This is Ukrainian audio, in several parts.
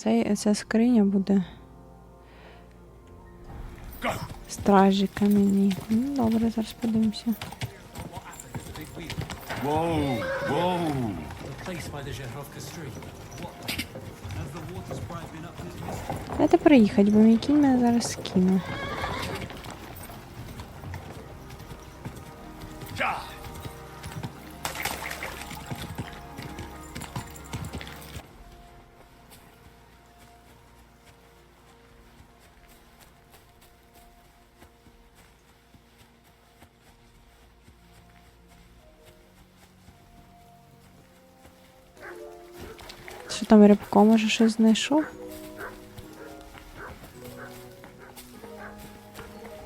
Це, ця скриня буде. Стражі кам'яні. Ну, добре, зараз подивимося. Zherovka street. Дайте приїхати, бо мій кінь мене зараз скине. Що там рибко, може щось знайшов?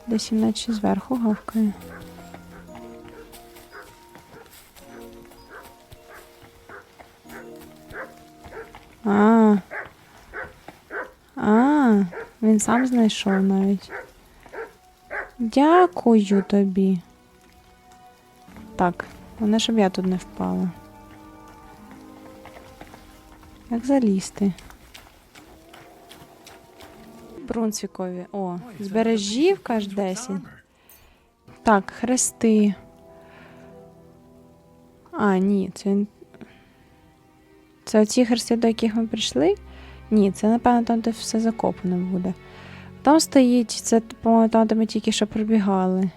Десь іначе зверху гавкає. А. А, він сам знайшов навіть. Дякую тобі. Так, головне, щоб я тут не впала. Як залізти? Брунсвікові. О, збережівка аж 10. Так, хрести. А, ні, це. Це оці хрести, до яких ми прийшли? Ні, це, напевно, там, де все закопано буде. Там стоїть, це, по-моєму, там, де ми тільки що пробігали.